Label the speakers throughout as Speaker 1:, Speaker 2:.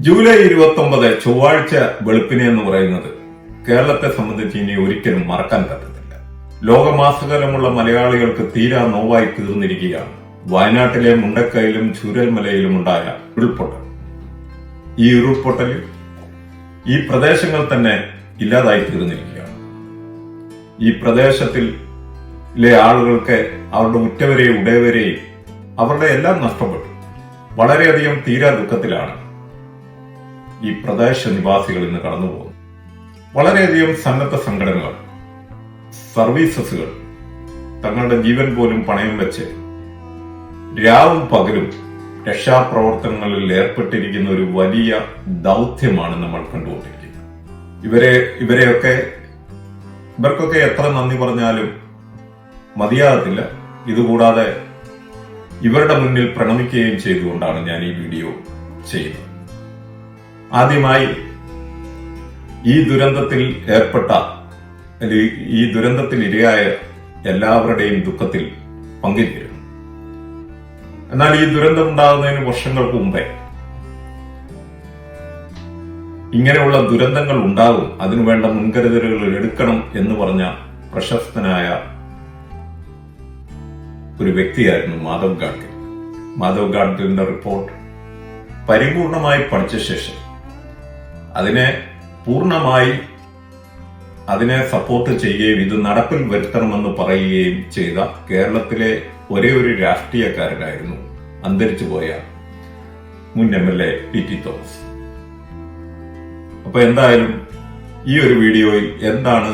Speaker 1: July ഇരുപത്തി ഒമ്പത് ചൊവ്വാഴ്ച വെളുപ്പിനെ എന്ന് പറയുന്നത് കേരളത്തെ സംബന്ധിച്ച് ഇനി ഒരിക്കലും മറക്കാൻ പറ്റത്തില്ല. ലോകമാസകാലമുള്ള മലയാളികൾക്ക് തീരാ നോവായി തീർന്നിരിക്കുകയാണ്. വയനാട്ടിലെ മുണ്ടക്കയിലും ചൂരൽമലയിലും ഉണ്ടായ ഉരുൾപൊട്ടൽ. ഈ ഉരുൾപൊട്ടലിൽ ഈ പ്രദേശങ്ങൾ തന്നെ ഇല്ലാതായി തീർന്നിരിക്കുകയാണ്. ഈ പ്രദേശത്തിൽ ആളുകൾക്ക് അവരുടെ ഉറ്റവരെയും ഉടയവരെയും അവരുടെ എല്ലാം നഷ്ടപ്പെട്ടു. വളരെയധികം തീരാ ദുഃഖത്തിലാണ് ഈ പ്രദേശ നിവാസികൾ ഇന്ന് കടന്നുപോകുന്നു. വളരെയധികം സന്നദ്ധ സംഘടനകൾ സർവീസസുകൾ തങ്ങളുടെ ജീവൻ പോലും പണയം വെച്ച് രാവും പകലും രക്ഷാപ്രവർത്തനങ്ങളിൽ ഏർപ്പെട്ടിരിക്കുന്ന ഒരു വലിയ ദൗത്യമാണ് നമ്മൾ കണ്ടുകൊണ്ടിരിക്കുന്നത്. ഇവരെ ഇവരെയൊക്കെ ഇവർക്കൊക്കെ എത്ര നന്ദി പറഞ്ഞാലും മതിയാകത്തില്ല. ഇതുകൂടാതെ ഇവരുടെ മുന്നിൽ പ്രണമിക്കുകയും ചെയ്തുകൊണ്ടാണ് ഞാൻ ഈ വീഡിയോ ചെയ്യുന്നത്. ആദ്യമായി ഈ ദുരന്തത്തിൽ ഏർപ്പെട്ട ഈ ദുരന്തത്തിൽ ഇരയായ എല്ലാവരുടെയും ദുഃഖത്തിൽ പങ്കുചേരുന്നു. എന്നാൽ ഈ ദുരന്തം ഉണ്ടാകുന്നതിന് വർഷങ്ങൾക്ക് മുമ്പേ ഇങ്ങനെയുള്ള ദുരന്തങ്ങൾ ഉണ്ടാകും അതിനുവേണ്ട മുൻകരുതലുകൾ എടുക്കണം എന്ന് പറഞ്ഞ പ്രശസ്തനായ ഒരു വ്യക്തിയായിരുന്നു മാധവ് ഗാഡ്ഗിൽ. മാധവ് ഗാഡ്ഗിലിന്റെ റിപ്പോർട്ട് പരിപൂർണമായി പഠിച്ച ശേഷം അതിനെ പൂർണമായി അതിനെ സപ്പോർട്ട് ചെയ്യുകയും ഇത് നടപ്പിൽ വരുത്തണമെന്ന് പറയുകയും ചെയ്ത കേരളത്തിലെ ഒരേ ഒരു രാഷ്ട്രീയക്കാരനായിരുന്നു അന്തരിച്ചു പോയ മുൻ M L A P T Thomas. അപ്പൊ എന്തായാലും ഈ ഒരു വീഡിയോയിൽ എന്താണ്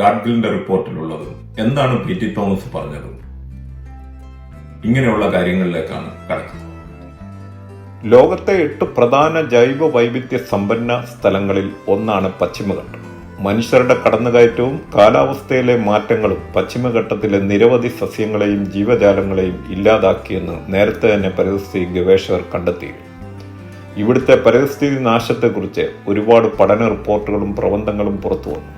Speaker 1: ഗാഡ്ഗിലിന്റെ റിപ്പോർട്ടിലുള്ളത്? എന്താണ് പി ടി തോമസ് പറഞ്ഞത്? ഇങ്ങനെയുള്ള കാര്യങ്ങളിലേക്കാണ് കടക്കുന്നത്. ലോകത്തെ എട്ട് പ്രധാന ജൈവ വൈവിധ്യ സമ്പന്ന സ്ഥലങ്ങളിൽ ഒന്നാണ് പശ്ചിമഘട്ടം. മനുഷ്യരുടെ കടന്നുകയറ്റവും കാലാവസ്ഥയിലെ മാറ്റങ്ങളും പശ്ചിമഘട്ടത്തിലെ നിരവധി സസ്യങ്ങളെയും ജീവജാലങ്ങളെയും ഇല്ലാതാക്കിയെന്ന് നേരത്തെ തന്നെ പരിസ്ഥിതി ഗവേഷകർ കണ്ടെത്തി ഇവിടുത്തെ പരിസ്ഥിതി നാശത്തെക്കുറിച്ച് ഒരുപാട് പഠന റിപ്പോർട്ടുകളും പ്രബന്ധങ്ങളും പുറത്തു വന്നു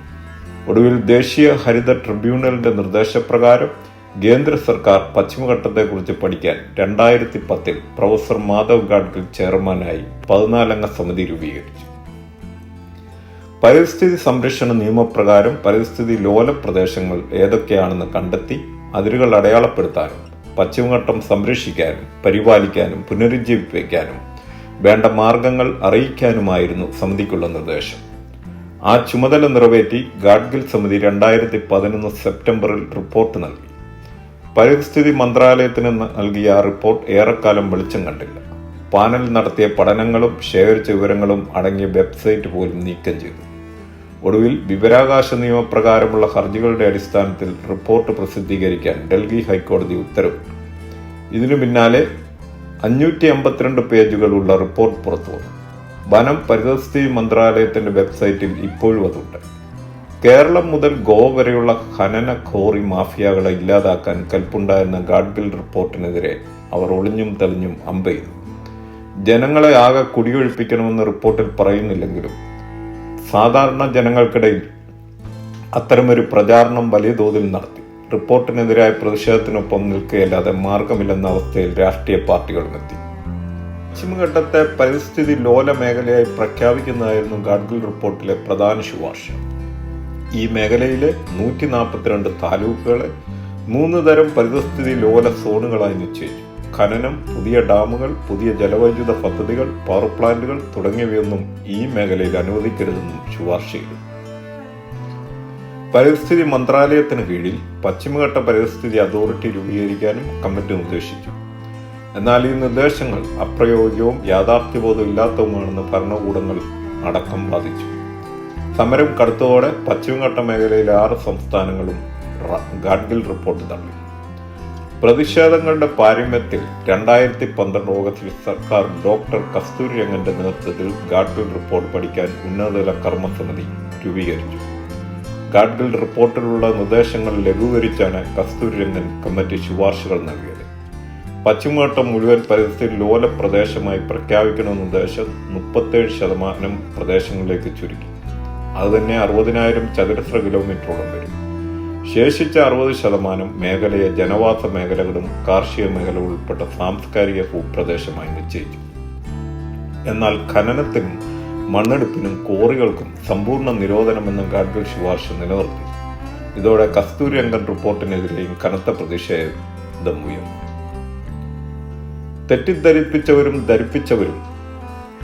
Speaker 1: ഒടുവിൽ ദേശീയ ഹരിത ട്രിബ്യൂണലിന്റെ നിർദ്ദേശപ്രകാരം കേന്ദ്ര സർക്കാർ പശ്ചിമഘട്ടത്തെക്കുറിച്ച് പഠിക്കാൻ രണ്ടായിരത്തി പത്തിൽ പ്രൊഫസർ മാധവ് ഗാഡ്ഗിൽ ചെയർമാനായി പതിനാലംഗ സമിതി രൂപീകരിച്ചു. പരിസ്ഥിതി സംരക്ഷണ നിയമപ്രകാരം പരിസ്ഥിതി ലോല പ്രദേശങ്ങൾ ഏതൊക്കെയാണെന്ന് കണ്ടെത്തി അതിരുകൾ അടയാളപ്പെടുത്താനും പശ്ചിമഘട്ടം സംരക്ഷിക്കാനും പരിപാലിക്കാനും പുനരുജ്ജീവിപ്പിക്കാനും വേണ്ട മാർഗങ്ങൾ അറിയിക്കാനുമായിരുന്നു സമിതിക്കുള്ള നിർദ്ദേശം. ആ ചുമതല നിറവേറ്റി ഗാഡ്ഗിൽ സമിതി രണ്ടായിരത്തി പതിനൊന്ന് സെപ്റ്റംബറിൽ റിപ്പോർട്ട് നൽകി. പരിസ്ഥിതി മന്ത്രാലയത്തിന് നൽകിയ റിപ്പോർട്ട് ഏറെക്കാലം വെളിച്ചം കണ്ടില്ല. പാനൽ നടത്തിയ പഠനങ്ങളും ശേഖരിച്ച വിവരങ്ങളും അടങ്ങിയ വെബ്സൈറ്റ് പോലും നീക്കം ചെയ്തു. ഒടുവിൽ വിവരാകാശ നിയമപ്രകാരമുള്ള ഹർജികളുടെ അടിസ്ഥാനത്തിൽ റിപ്പോർട്ട് പ്രസിദ്ധീകരിക്കാൻ ഡൽഹി ഹൈക്കോടതി ഉത്തരവ്. ഇതിനു പിന്നാലെ അഞ്ഞൂറ്റി അമ്പത്തിരണ്ട് പേജുകളുള്ള റിപ്പോർട്ട് പുറത്തു വന്നു. വനം പരിസ്ഥിതി മന്ത്രാലയത്തിന്റെ വെബ്സൈറ്റിൽ ഇപ്പോഴും അതുണ്ട്. കേരളം മുതൽ ഗോവ വരെയുള്ള ഖനന ഖോറി മാഫിയകളെ ഇല്ലാതാക്കാൻ കൽപ്പുണ്ട എന്ന ഗാഡ്ബിൽ റിപ്പോർട്ടിനെതിരെ അവർ ഒളിഞ്ഞും തെളിഞ്ഞും അമ്പെയ്തു ജനങ്ങളെ ആകെ കുടിയൊഴിപ്പിക്കണമെന്ന് റിപ്പോർട്ടിൽ പറയുന്നില്ലെങ്കിലും സാധാരണ ജനങ്ങൾക്കിടയിൽ അത്തരമൊരു പ്രചാരണം വലിയ തോതിൽ നടത്തി. റിപ്പോർട്ടിനെതിരായ പ്രതിഷേധത്തിനൊപ്പം നിൽക്കുകയല്ലാതെ മാർഗമില്ലെന്ന അവസ്ഥയിൽ രാഷ്ട്രീയ പാർട്ടികളും എത്തി. പശ്ചിമഘട്ടത്തെ പരിസ്ഥിതി ലോല മേഖലയായി പ്രഖ്യാപിക്കുന്നതായിരുന്നു ഗാഡ്ഗിൽ റിപ്പോർട്ടിലെ പ്രധാന ശുപാർശ. ഈ മേഖലയിലെ നൂറ്റി നാൽപ്പത്തിരണ്ട് താലൂക്കുകളെ മൂന്ന് തരം പരിസ്ഥിതി ലോല സോണുകളായി നിശ്ചയിച്ചു. ഖനനം പുതിയ ഡാമുകൾ പുതിയ ജലവൈദ്യുത പദ്ധതികൾ പവർ പ്ലാന്റുകൾ തുടങ്ങിയവയൊന്നും ഈ മേഖലയിൽ അനുവദിക്കരുതെന്നും ശുപാർശ ചെയ്തു. പരിസ്ഥിതി മന്ത്രാലയത്തിന് കീഴിൽ പശ്ചിമഘട്ട പരിസ്ഥിതി അതോറിറ്റി രൂപീകരിക്കാനും കമ്മിറ്റി നിർദ്ദേശിച്ചു. എന്നാൽ ഈ നിർദ്ദേശങ്ങൾ അപ്രയോഗ്യവും യാഥാർത്ഥ്യബോധം ഇല്ലാത്തവുമാണെന്ന് ഭരണകൂടങ്ങൾ അടക്കം ബാധിച്ചു സമരം കടുത്തോടെ പശ്ചിമഘട്ട മേഖലയിലെ ആറ് സംസ്ഥാനങ്ങളും ഗാഡ്ഗിൽ റിപ്പോർട്ട് തള്ളി. പ്രതിഷേധങ്ങളുടെ പാരമ്യത്തിൽ രണ്ടായിരത്തി പന്ത്രണ്ട് ഓഗസ്റ്റിൽ സർക്കാർ ഡോക്ടർ കസ്തൂരി രംഗന്റെ നേതൃത്വത്തിൽ ഗാഡ്ഗിൽ റിപ്പോർട്ട് പഠിക്കാൻ ഉന്നതതല കർമ്മസമിതി രൂപീകരിച്ചു. ഗാഡ്ഗിൽ റിപ്പോർട്ടിലുള്ള നിർദ്ദേശങ്ങൾ ലഘൂകരിച്ചാണ് കസ്തൂരി രംഗൻ കമ്മിറ്റി ശുപാർശകൾ നൽകിയത്. പശ്ചിമഘട്ടം മുഴുവൻ പരിസ്ഥിതി ലോല പ്രദേശമായി പ്രഖ്യാപിക്കണമെന്ന നിർദ്ദേശം മുപ്പത്തേഴ് ശതമാനം പ്രദേശങ്ങളിലേക്ക് ചുരുക്കി. അതുതന്നെ അറുപതിനായിരം ചതുരശ്ര കിലോമീറ്ററോളം വരും. ശേഷിച്ച അറുപത് ശതമാനം മേഖലയെ ജനവാസ മേഖലകളും കാർഷിക മേഖല ഉൾപ്പെട്ട സാംസ്കാരിക ഭൂപ്രദേശമായി നിശ്ചയിച്ചു. എന്നാൽ ഖനനത്തിനും മണ്ണെടുപ്പിനും കോറികൾക്കും സമ്പൂർണ നിരോധനമെന്ന ഗാഡ്ഗിൽ ശുപാർശ നിലനിർത്തി. ഇതോടെ കസ്തൂരി രംഗൻ റിപ്പോർട്ടിനെതിരെയും കനത്ത പ്രതിഷേധം ഉയർന്നു. തെറ്റിദ്ധരിപ്പിച്ചവരും ധരിപ്പിച്ചവരും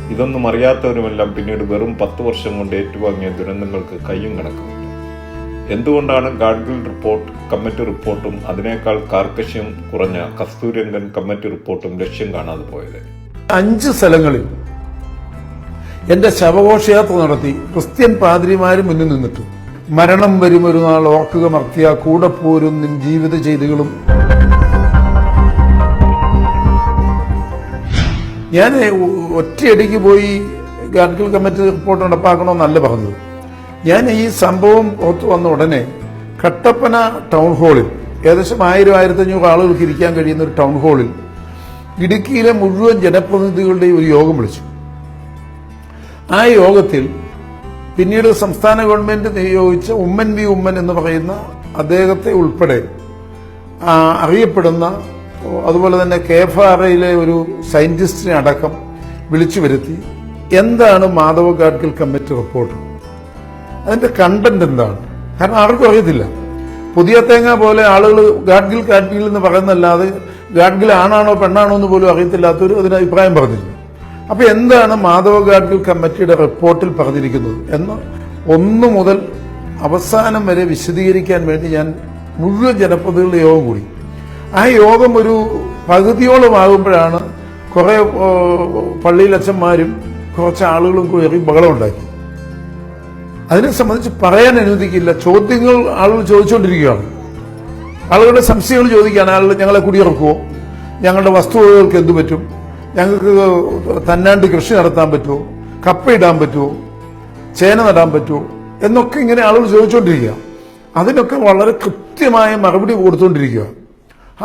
Speaker 1: ഇതൊന്നും അറിയാത്തവരുമെല്ലാം പിന്നീട് വെറും പത്ത് വർഷം കൊണ്ട് ഏറ്റുവാങ്ങിയ ദുരന്തങ്ങൾക്ക് കയ്യും കണക്കുമില്ല എന്തുകൊണ്ടാണ് ഗാഡ്ഗിൽ റിപ്പോർട്ട് കമ്മിറ്റി റിപ്പോർട്ടും അതിനേക്കാൾ കാർക്കശ്യം കുറഞ്ഞ കസ്തൂരംഗൻ കമ്മിറ്റി റിപ്പോർട്ടും ലക്ഷ്യം കാണാതെ പോയത്?
Speaker 2: അഞ്ച് സ്ഥലങ്ങളിൽ എന്റെ ശവഘോഷയാത്ര നടത്തി ക്രിസ്ത്യൻ പാതിരിമാരും മുന്നിൽ നിന്നിട്ട്. മരണം വരും ഒരു നാൾ ഓർക്കുക മർത്തിയ കൂടെ പോരും നിൻ ജീവിത ചെയ്തികളും ഞാൻ ഒറ്റയടിക്ക് പോയി ഗാഡ്ഗിൽ കമ്മിറ്റി റിപ്പോർട്ട് നടപ്പാക്കണമെന്നല്ല പറഞ്ഞത്. ഞാൻ ഈ സംഭവം പുറത്തു വന്ന ഉടനെ കട്ടപ്പന ടൗൺ ഹാളിൽ ഏകദേശം ആയിരം ആയിരത്തഞ്ഞൂറ് ആളുകൾക്ക് ഇരിക്കാൻ കഴിയുന്ന ഒരു ടൗൺ ഹാളിൽ ഇടുക്കിയിലെ മുഴുവൻ ജനപ്രതിനിധികളുടെ ഒരു യോഗം വിളിച്ചു. ആ യോഗത്തിൽ പിന്നീട് സംസ്ഥാന ഗവൺമെന്റ് നിയോഗിച്ച ഉമ്മൻ വി ഉമ്മൻ എന്ന് പറയുന്ന അദ്ദേഹത്തെ ഉൾപ്പെടെ അറിയപ്പെടുന്ന അതുപോലെ തന്നെ കെ എഫ് ആർ ഐയിലെ ഒരു സയന്റിസ്റ്റിനെ അടക്കം വിളിച്ചു വരുത്തി എന്താണ് മാധവ ഗാഡ്ഗിൽ കമ്മിറ്റി റിപ്പോർട്ട്? അതിന്റെ കണ്ടന്റ് എന്താണ്? കാരണം ആർക്കും അറിയത്തില്ല. പുതിയ തേങ്ങ പോലെ ആളുകൾ ഗാഡ്ഗിൽ ഗാഡ്ഗിൽ എന്ന് പറയുന്നല്ലാതെ ഗാഡ്ഗിൽ ആണാണോ പെണ്ണാണോ എന്ന് പോലും അറിയത്തില്ലാത്തൊരു അതിന് അഭിപ്രായം പറഞ്ഞിരുന്നു അപ്പോൾ എന്താണ് മാധവ ഗാഡ്ഗിൽ കമ്മിറ്റിയുടെ റിപ്പോർട്ടിൽ പറഞ്ഞിരിക്കുന്നത് എന്ന് ഒന്നു മുതൽ അവസാനം വരെ വിശദീകരിക്കാൻ വേണ്ടി ഞാൻ മുഴുവൻ ജനപ്രതിനിധികളുടെ യോഗം കൂടി ആ യോഗം ഒരു പകുതിയോളം ആകുമ്പോഴാണ് കുറെ പള്ളിയിലച്ഛന്മാരും കുറച്ച് ആളുകളും കയറി ബഹളം ഉണ്ടാക്കി അതിനെ സംബന്ധിച്ച് പറയാൻ അനുവദിക്കില്ല. ചോദ്യങ്ങൾ ആളുകൾ ചോദിച്ചുകൊണ്ടിരിക്കുകയാണ്. ആളുകളുടെ സംശയങ്ങൾ ചോദിക്കുകയാണ്. ആളുകൾ ഞങ്ങളെ കുടിയിറക്കുമോ ഞങ്ങളുടെ വസ്തുവകകൾക്ക് എന്തു പറ്റും? ഞങ്ങൾക്ക് തന്നാണ്ട് കൃഷി നടത്താൻ പറ്റുമോ കപ്പ ഇടാൻ പറ്റുമോ ചേന നടാൻ പറ്റുമോ എന്നൊക്കെ ഇങ്ങനെ ആളുകൾ ചോദിച്ചുകൊണ്ടിരിക്കുക അതിനൊക്കെ വളരെ കൃത്യമായ മറുപടി കൊടുത്തുകൊണ്ടിരിക്കുക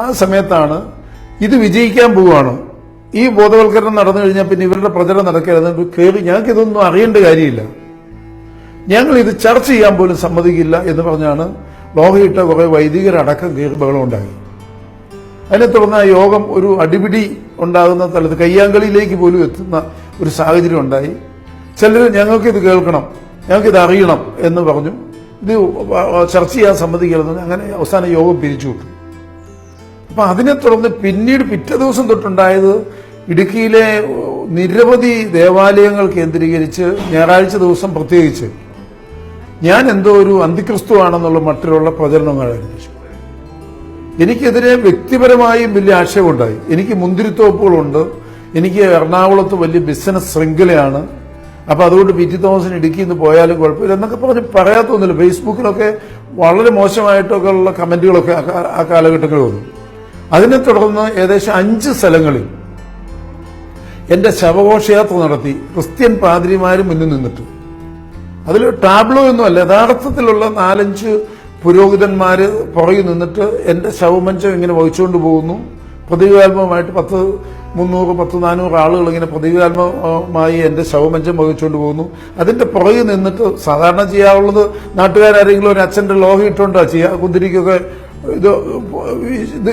Speaker 2: ആ സമയത്താണ് ഇത് വിജയിക്കാൻ പോവുകയാണ്. ഈ ബോധവൽക്കരണം നടന്നു കഴിഞ്ഞാൽ പിന്നെ ഇവരുടെ പ്രചരണം നടക്കരുത് കയറി ഞങ്ങൾക്ക് ഇതൊന്നും അറിയേണ്ട കാര്യമില്ല. ഞങ്ങൾ ഇത് ചർച്ച ചെയ്യാൻ പോലും സമ്മതിക്കില്ല എന്ന് പറഞ്ഞാണ് ലോഹയിട്ട കുറെ വൈദികരടക്കം കയറി ബഹളം ഉണ്ടായി അതിനെ തുടർന്ന് ആ യോഗം ഒരു അടിപിടി ഉണ്ടാകുന്ന തലത്ത് കയ്യാങ്കളിയിലേക്ക് പോലും എത്തുന്ന ഒരു സാഹചര്യം ഉണ്ടായി. ചിലർ ഞങ്ങൾക്ക് ഇത് കേൾക്കണം ഞങ്ങൾക്ക് ഇത് അറിയണം എന്ന് പറഞ്ഞു. ഇത് ചർച്ച ചെയ്യാൻ സമ്മതിക്കരുതെന്ന് അങ്ങനെ അവസാന യോഗം പിരിച്ചു വിട്ടു അപ്പൊ അതിനെ തുടർന്ന് പിന്നീട് പിറ്റേ ദിവസം തൊട്ടുണ്ടായത് ഇടുക്കിയിലെ നിരവധി ദേവാലയങ്ങൾ കേന്ദ്രീകരിച്ച് ഞായറാഴ്ച ദിവസം പ്രത്യേകിച്ച്. ഞാൻ എന്തോ ഒരു അന്തിക്രിസ്തു ആണെന്നുള്ള മട്ടിലുള്ള പ്രചരണങ്ങൾ ആരംഭിച്ചു. എനിക്കെതിരെ വ്യക്തിപരമായും വലിയ ആശയമുണ്ടായി എനിക്ക് മുന്തിരിത്തോപ്പുകളുണ്ട്. എനിക്ക് എറണാകുളത്ത് വലിയ ബിസിനസ് ശൃംഖലയാണ്. അപ്പൊ അതുകൊണ്ട് പി ടി തോമസിന് ഇടുക്കി നിന്ന് പോയാലും കുഴപ്പമില്ല എന്നൊക്കെ പറഞ്ഞ് പറയാത്തൊന്നുമില്ല ഫേസ്ബുക്കിലൊക്കെ വളരെ മോശമായിട്ടൊക്കെ ഉള്ള കമന്റുകളൊക്കെ ആ കാലഘട്ടങ്ങളിൽ വന്നു. അതിനെ തുടർന്ന് ഏകദേശം അഞ്ച് സ്ഥലങ്ങളിൽ എന്റെ ശവഘോഷയാത്ര നടത്തി ക്രിസ്ത്യൻ പാതിരിമാര് മുന്നിൽ നിന്നിട്ട്. അതിൽ ടാബ്ലോ ഒന്നുമല്ല യഥാർത്ഥത്തിലുള്ള നാലഞ്ച് പുരോഹിതന്മാര് പുറകിൽ നിന്നിട്ട് എന്റെ ശവമഞ്ചം ഇങ്ങനെ വഹിച്ചുകൊണ്ട് പോകുന്നു. പ്രതീകാത്മകമായിട്ട് പത്ത് മുന്നൂറ് പത്ത് നാനൂറ് ആളുകൾ ഇങ്ങനെ പ്രതീകാത്മകമായി എന്റെ ശവമഞ്ചം വഹിച്ചുകൊണ്ട് പോകുന്നു. അതിന്റെ പുറകിൽ നിന്നിട്ട് സാധാരണ ചെയ്യാറുള്ളത് നാട്ടുകാരെങ്കിലും ഒരു അച്ഛന്റെ ലോഹം ഇട്ടുകൊണ്ടാണ് ചെയ്യുക കുന്തിരിക്കൊക്കെ ഇത് ഇത്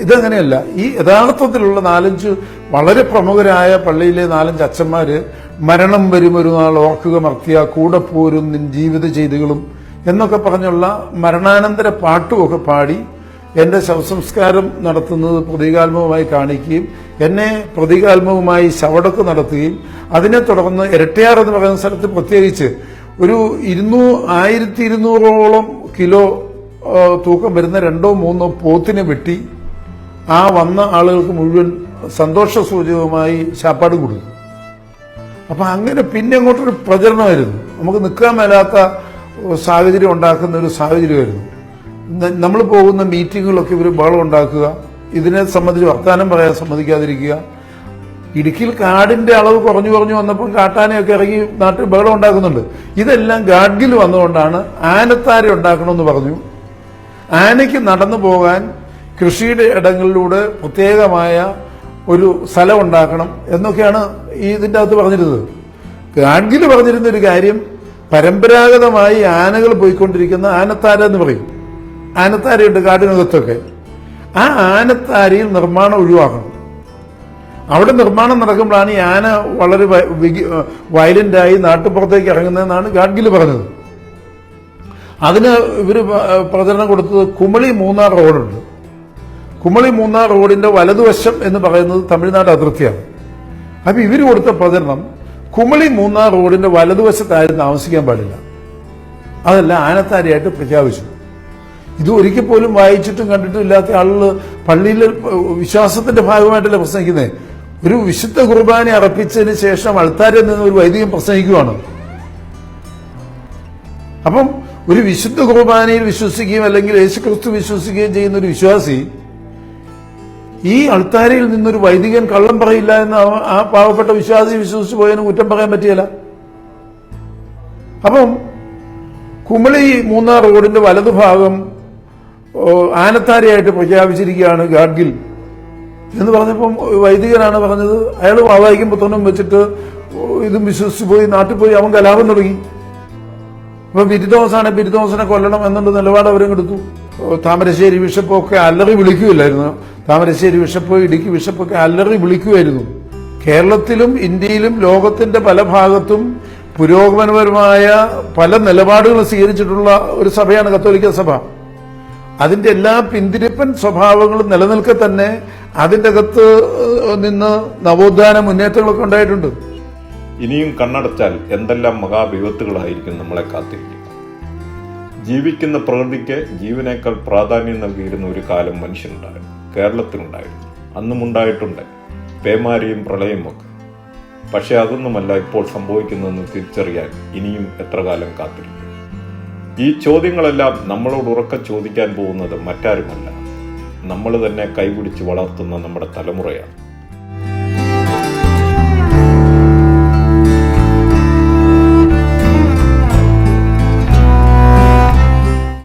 Speaker 2: ഇതങ്ങനെയല്ല. ഈ യഥാർത്ഥത്തിലുള്ള നാലഞ്ച് വളരെ പ്രമുഖരായ പള്ളിയിലെ നാലഞ്ച് അച്ഛന്മാര് മരണം വരും ഒരു നാൾ ഓർക്കുക മർത്തിയ കൂടെ പോരും നിൻ ജീവിത ചെയ്തികളും എന്നൊക്കെ പറഞ്ഞുള്ള മരണാനന്തര പാട്ടുമൊക്കെ പാടി എന്റെ ശവസംസ്കാരം നടത്തുന്നത് പ്രതീകാത്മകമായി കാണിക്കുകയും എന്നെ പ്രതീകാത്മകമായി ശവടക്ക് നടത്തുകയും അതിനെ തുടർന്ന് ഇരട്ടയാർ എന്ന് പറയുന്ന സ്ഥലത്ത് പ്രത്യേകിച്ച് ഒരു ഇരുന്നൂ ആയിരത്തി ഇരുന്നൂറോളം കിലോ തൂക്കം വരുന്ന രണ്ടോ മൂന്നോ പോത്തിനെ വെട്ടി ആ വന്ന ആളുകൾക്ക് മുഴുവൻ സന്തോഷ സൂചകമായി ശാപ്പാട് കൊടുത്തു. അപ്പൊ അങ്ങനെ പിന്നെ അങ്ങോട്ടൊരു പ്രചരണമായിരുന്നു. നമുക്ക് നിൽക്കാൻ മേലാത്ത സാഹചര്യം ഉണ്ടാക്കുന്ന ഒരു സാഹചര്യമായിരുന്നു. നമ്മൾ പോകുന്ന മീറ്റിങ്ങുകളൊക്കെ ഇവർ ബഹളം ഉണ്ടാക്കുക ഇതിനെ സംബന്ധിച്ച് വർത്തമാനം പറയാൻ സമ്മതിക്കാതിരിക്കുക. ഇടുക്കിയിൽ കാടിന്റെ അളവ് കുറഞ്ഞു കുറഞ്ഞു വന്നപ്പോൾ കാട്ടാനയൊക്കെ ഇറങ്ങി നാട്ടിൽ ബഹളം ഉണ്ടാക്കുന്നുണ്ട്. ഇതെല്ലാം ഗാഡ്ഗിൽ വന്നുകൊണ്ടാണ് ആനത്താര ഉണ്ടാക്കണമെന്ന് പറഞ്ഞു. ആനയ്ക്ക് നടന്നു പോകാൻ കൃഷിയുടെ ഇടങ്ങളിലൂടെ പ്രത്യേകമായ ഒരു സ്ഥലം ഉണ്ടാക്കണം എന്നൊക്കെയാണ് ഈ ഇതിന്റെ അകത്ത് പറഞ്ഞിരുന്നത്. ഗാഡ്ഗിൽ പറഞ്ഞിരുന്ന ഒരു കാര്യം പരമ്പരാഗതമായി ആനകൾ പോയിക്കൊണ്ടിരിക്കുന്ന ആനത്താര എന്ന് പറയും. ആനത്താരയുണ്ട് കാടിനകത്തൊക്കെ. ആ ആനത്താരയിൽ നിർമ്മാണം ഒഴിവാക്കണം. അവിടെ നിർമ്മാണം നടക്കുമ്പോഴാണ് ഈ ആന വളരെ വയലന്റായി നാട്ടുപുറത്തേക്ക് ഇറങ്ങുന്നതെന്നാണ് ഗാഡ്ഗിൽ പറഞ്ഞത്. അതിന് ഇവർ പ്രചരണം കൊടുത്തത് കുമളി മൂന്നാർ റോഡുണ്ട്. കുമളി മൂന്നാർ റോഡിന്റെ വലതുവശം എന്ന് പറയുന്നത് തമിഴ്നാട് അതിർത്തിയാണ്. അപ്പൊ ഇവർ കൊടുത്ത പ്രചരണം കുമളി മൂന്നാർ റോഡിന്റെ വലതുവശത്താരും താമസിക്കാൻ പാടില്ല. അതല്ല ആനത്താരിയായിട്ട് പ്രഖ്യാപിച്ചു. ഇത് ഒരിക്കൽ പോലും വായിച്ചിട്ടും കണ്ടിട്ടും ഇല്ലാത്ത ആളുകൾ പള്ളിയിലെ വിശ്വാസത്തിന്റെ ഭാഗമായിട്ടല്ലേ പ്രസംഗിക്കുന്നത് ഒരു വിശുദ്ധ കുർബാന അർപ്പിച്ചതിന് ശേഷം അൾത്താരിൽ നിന്ന് ഒരു വൈദികൻ പ്രസംഗിക്കുവാണ്. അപ്പം ഒരു വിശുദ്ധ കുർബാനയിൽ വിശ്വസിക്കുകയും അല്ലെങ്കിൽ യേശുക്രിസ്തു വിശ്വസിക്കുകയും ചെയ്യുന്ന ഒരു വിശ്വാസി ഈ അൾത്താരയിൽ നിന്നൊരു വൈദികൻ കള്ളം പറയില്ല എന്ന് ആ പാവപ്പെട്ട വിശ്വാസി വിശ്വസിച്ച് പോയതിന് കുറ്റം പറയാൻ പറ്റിയല്ല. അപ്പം കുമളി മൂന്നാർ റോഡിന്റെ വലതുഭാഗം ആനത്താരയായിട്ട് പ്രഖ്യാപിച്ചിരിക്കുകയാണ് ഗാഡ്ഗിൽ. എന്ന് പറഞ്ഞപ്പം വൈദികനാണ് പറഞ്ഞത് അയാൾ വാവായിക്കും പുത്രനും വെച്ചിട്ട് ഇതും വിശ്വസിച്ച് പോയി നാട്ടിൽ പോയി അവൻ കലാപം തുടങ്ങി. അപ്പൊ ബിരുദോസാണ് ബിരുദോസിനെ കൊല്ലണം എന്നുള്ള നിലപാട് അവരും എടുത്തു താമരശ്ശേരി ബിഷപ്പൊക്കെ അല്ലറി വിളിക്കുമല്ലായിരുന്നു താമരശ്ശേരി ബിഷപ്പ് ഇടുക്കി ബിഷപ്പൊക്കെ അല്ലറി വിളിക്കുമായിരുന്നു കേരളത്തിലും ഇന്ത്യയിലും ലോകത്തിന്റെ പല ഭാഗത്തും പുരോഗമനപരമായ പല നിലപാടുകളും സ്വീകരിച്ചിട്ടുള്ള ഒരു സഭയാണ് കത്തോലിക്ക സഭ. അതിന്റെ എല്ലാ പിന്തിരിപ്പൻ സ്വഭാവങ്ങളും നിലനിൽക്കെ തന്നെ അതിന്റെ അകത്ത് നിന്ന് നവോത്ഥാന മുന്നേറ്റങ്ങളൊക്കെ ഉണ്ടായിട്ടുണ്ട്.
Speaker 1: ഇനിയും കണ്ണടച്ചാൽ എന്തെല്ലാം മഹാവിപത്തുകളായിരിക്കും നമ്മളെ കാത്തിരിക്കുക ജീവിക്കുന്ന പ്രകൃതിക്ക് ജീവനേക്കാൾ പ്രാധാന്യം നൽകിയിരുന്ന ഒരു കാലം മനുഷ്യനുണ്ടായിരുന്നു. കേരളത്തിലുണ്ടായിരുന്നു. അന്നും ഉണ്ടായിട്ടുണ്ട് പേമാരിയും പ്രളയമൊക്കെ പക്ഷെ അതൊന്നുമല്ല ഇപ്പോൾ സംഭവിക്കുന്നതെന്ന് തിരിച്ചറിയാൻ ഇനിയും എത്ര കാലം കാത്തിരിക്കും. ഈ ചോദ്യങ്ങളെല്ലാം നമ്മളോട് ഉറക്ക ചോദിക്കാൻ പോകുന്നത് മറ്റാരുമല്ല. നമ്മൾ തന്നെ കൈപിടിച്ച് വളർത്തുന്ന നമ്മുടെ തലമുറയാണ്.